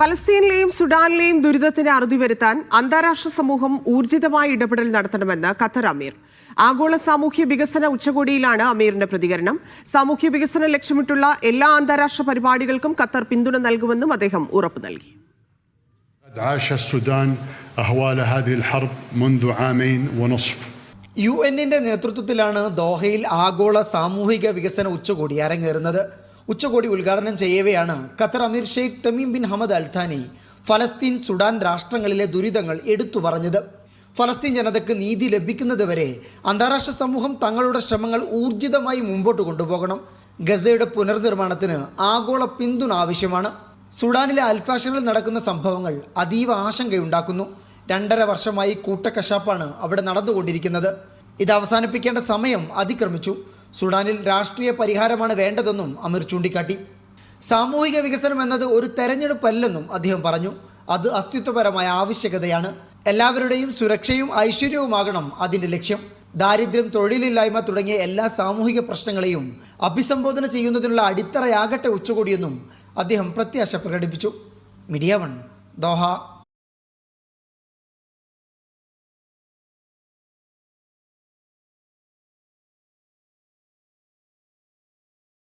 പലസ്തീനിലെയും സുഡാനിലെയും ദുരിതത്തിന് അറുതി വരുത്താൻ അന്താരാഷ്ട്ര സമൂഹം ഊർജിതമായി ഇടപെടൽ നടത്തണമെന്ന് ഖത്തർ അമീർ. ആഗോള സാമൂഹ്യ വികസന ഉച്ചകോടിയിലാണ് അമീറിന്റെ പ്രതികരണം. സാമൂഹ്യ വികസനം ലക്ഷ്യമിട്ടുള്ള എല്ലാ അന്താരാഷ്ട്ര പരിപാടികൾക്കും ഖത്തർ പിന്തുണ നൽകുമെന്നും അദ്ദേഹം ഉറപ്പു നൽകി. യു എന്നിന്റെ നേതൃത്വത്തിലാണ് ദോഹയിൽ ആഗോള സാമൂഹിക വികസന ഉച്ചകോടി അരങ്ങേറുന്നത്. ഉച്ചകോടി ഉദ്ഘാടനം ചെയ്യവെയാണ് ഖത്തർ അമീർ Sheikh Tamim bin Hamad Al Thani ഫലസ്തീൻ സുഡാൻ രാഷ്ട്രങ്ങളിലെ ദുരിതങ്ങൾ എടുത്തു പറഞ്ഞത്. ഫലസ്തീൻ ജനതയ്ക്ക് നീതി ലഭിക്കുന്നതുവരെ അന്താരാഷ്ട്ര സമൂഹം തങ്ങളുടെ ശ്രമങ്ങൾ ഊർജിതമായി മുമ്പോട്ട് കൊണ്ടുപോകണം. ഗസയുടെ പുനർനിർമ്മാണത്തിന് ആഗോള പിന്തുണ ആവശ്യമാണ്. സുഡാനിലെ അൽഫാഷനിൽ നടക്കുന്ന സംഭവങ്ങൾ അതീവ ആശങ്കയുണ്ടാക്കുന്നു. രണ്ടര വർഷമായി കൂട്ടക്കശാപ്പാണ് അവിടെ നടന്നുകൊണ്ടിരിക്കുന്നത്. ഇത് അവസാനിപ്പിക്കേണ്ട സമയം അതിക്രമിച്ചു. സുഡാനിൽ രാഷ്ട്രീയ പരിഹാരമാണ് വേണ്ടതെന്നും അമീർ ചൂണ്ടിക്കാട്ടി. സാമൂഹിക വികസനം എന്നത് ഒരു തെരഞ്ഞെടുപ്പല്ലെന്നും അദ്ദേഹം പറഞ്ഞു. അത് അസ്തിത്വപരമായ ആവശ്യകതയാണ്. എല്ലാവരുടെയും സുരക്ഷയും ഐശ്വര്യവുമാകണം അതിന്റെ ലക്ഷ്യം. ദാരിദ്ര്യം തൊഴിലില്ലായ്മ തുടങ്ങിയ എല്ലാ സാമൂഹിക പ്രശ്നങ്ങളെയും അഭിസംബോധന ചെയ്യുന്നതിനുള്ള അടിത്തറയാകട്ടെ ഉച്ചകോടിയെന്നും അദ്ദേഹം പ്രത്യാശ പ്രകടിപ്പിച്ചു. Media one Doha.